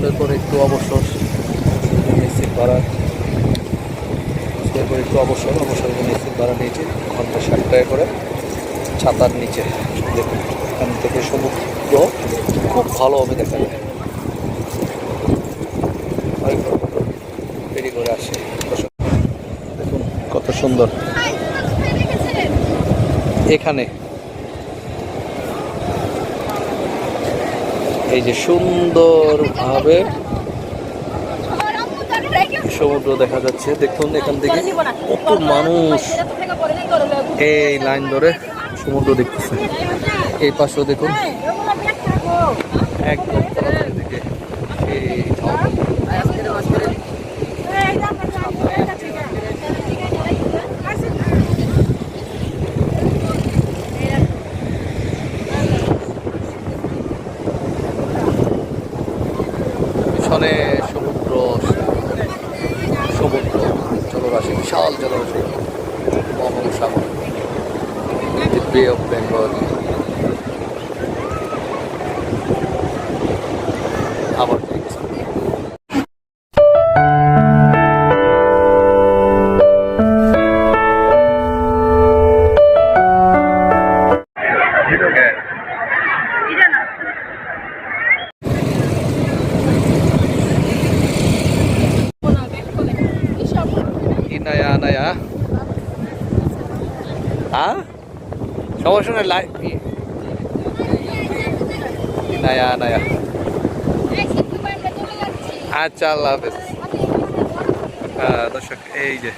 গোসলের পরে একটু অবসর এসির ভাড়া। গোসলের পরে একটু অবসর অবসর এসির ভাড়া নিয়েছি ঘণ্টা ষাট টাকা করে। ছাতার নিচে, দেখুন, এখান থেকে সমুদ্র, খুব ভালোভাবে দেখা যায়। দেরি করে আসে। দেখুন, কত সুন্দর। এখানে এই যে সুন্দরভাবে সমুদ্র দেখা যাচ্ছে দেখুন এখান থেকে কত মানুষ এই লাইন ধরে সমুদ্র দেখতেছে এই পাশেও দেখুন একদম দিকে এই ঝাউ। পিছনে সমুদ্র সমুদ্র জলরাশি বিশাল জলরাশি বঙ্গোপসাগর বে লাই ইনায়া আনায়া আচ্ছা আল্লাহ হাফেজ। হ্যাঁ দর্শক, এই যে।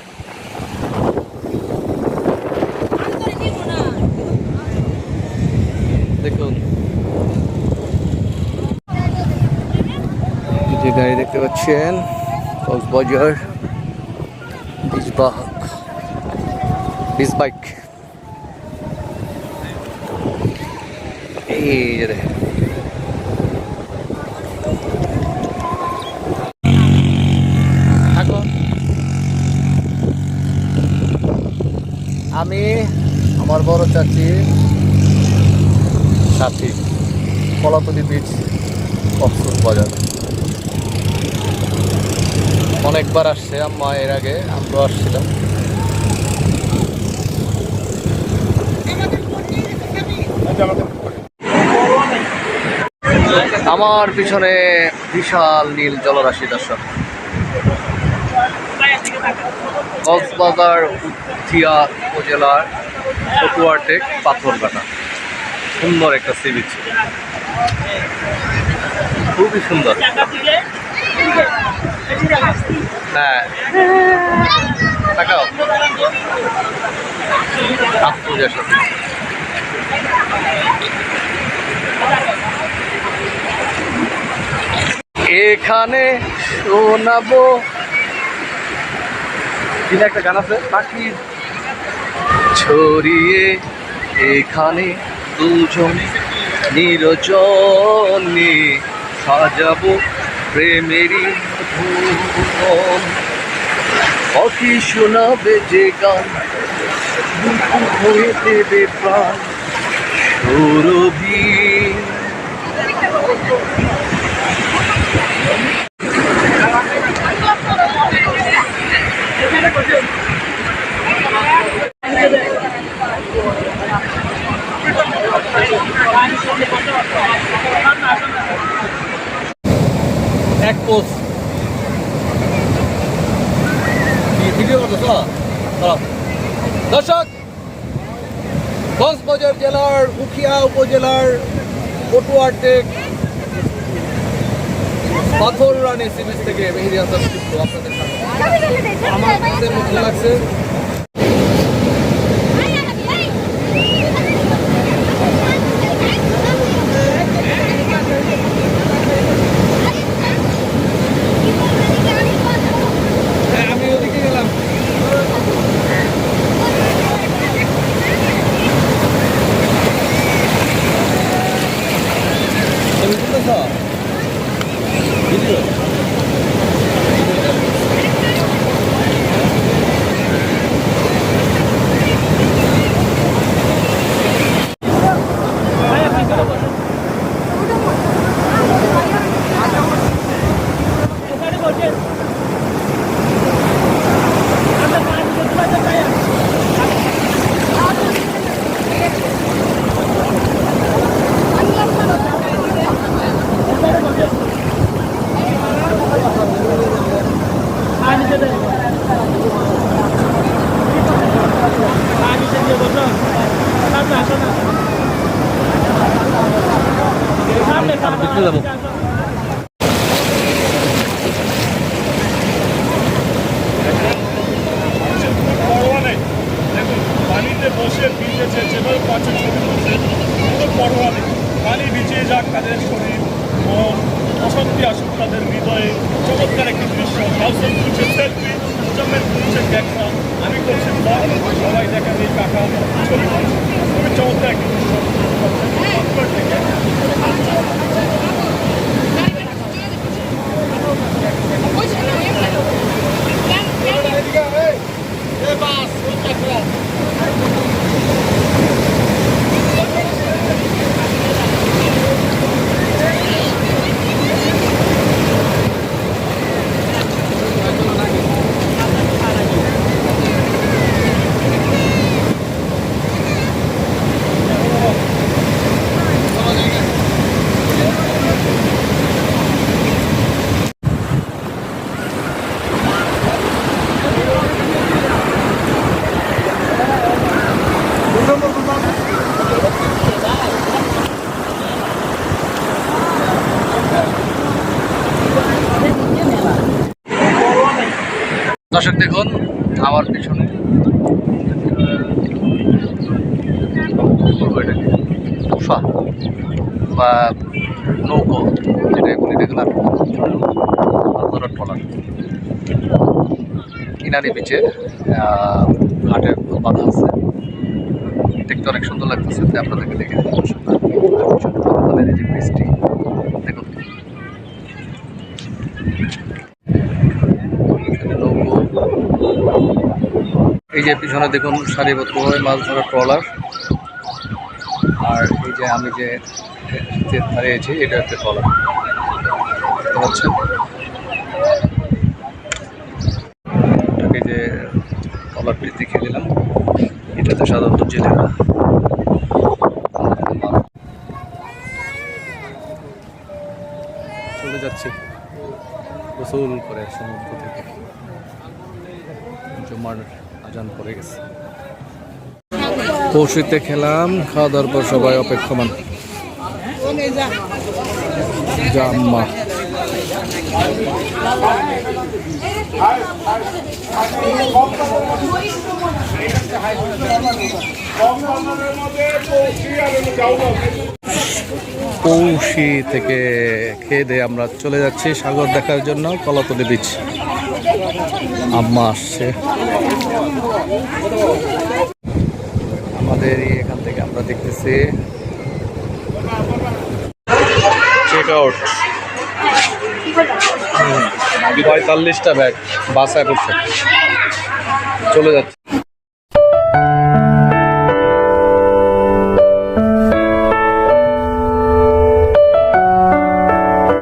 দেখুন। যে গাড়ি দেখতে পাচ্ছেন, কক্সবাজার বিজবাহক বিজ বাইক। এই যে দেখেন। আমি আমার বড় চাচি সাথী কলাতলি বিচ কক্সবাজার। অনেকবার আসছে আম্মা এর আগে আমরা আসছিলাম। আমার পিছনে বিশাল নীল জলরাশি দর্শক। কক্সবাজার উথিয়া উপজেলার পটুয়ারটেক পাথরঘাটা। সুন্দর একটা সি বিচ খুবই সুন্দর। হ্যাঁ। তাকাও। সাথে এখানে শোনাবো। একটা গান আছে? পাখি ছড়িয়ে এখানে দুজন নিরজনে সাজাবো প্রেমেরই ভুবন। পাখি শোনাবে যে গান হয়ে দেবে প্রাণ। সৌরভী দর্শক কক্সবাজার জেলার উখিয়া উপজেলার পটুয়ারটেক পাথর রানী সিরিজ থেকে মেহেদি হাসান আপনাদের আমার ভালো লাগছে হ্যাঁ, আমি ওদিকে গেলাম ছবি তুলতেছ ভিডিও যাব পানি ভিজিয়ে যাক তাদের শরীর মন অশান্তি তাদের হৃদয়ে চমৎকার একটি দৃশ্য কাউসেন তুলছে সেলফি মুজাম্মেদ তুলছে আমি করছি সবাই দেখেন এই কাকা। ছবি চমৎকার একটি দৃশ্য। অন্তর থেকে দর্শক দেখুন আমার পিছনে। তুফা বা নৌকো, যেটা বলি মাছ ট্রলার কিনারি বিচে ঘাটে বাঁধা আছে। দেখতে অনেক সুন্দর লাগতেছে। আপনাদেরকে দেখে যে বৃষ্টি দেখুন এখানে নৌকো এই পিছনে দেখুন সারিবদ্ধভাবে মাছ ধরা ট্রলার। আর এই যে আমি যে আছি এটা একটা ট্রলার। দেখতে পাচ্ছেন? এটাকে যে ট্রলারটি দেখিয়ে দিলাম এটাতে সাধারণত জেলেরা চলে যাচ্ছি। গোসল করে সমুদ্র থেকে। জুমার আজান পড়ে গেছে। পৌষিতে খেলাম, খাওয়া দাওয়ার পর সবাই অপেক্ষমান। জাম্মা পৌষি থেকে খেয়ে দিয়ে আমরা চলে যাচ্ছি সাগর দেখার জন্য, কলাতলি বিচ আম্মা আসছে। আমাদের এখান থেকে আমরা দেখতেছি। চেক পঁয়তাল্লিশটা ব্যাগ বাসায় পড়ছে চলে যাচ্ছে।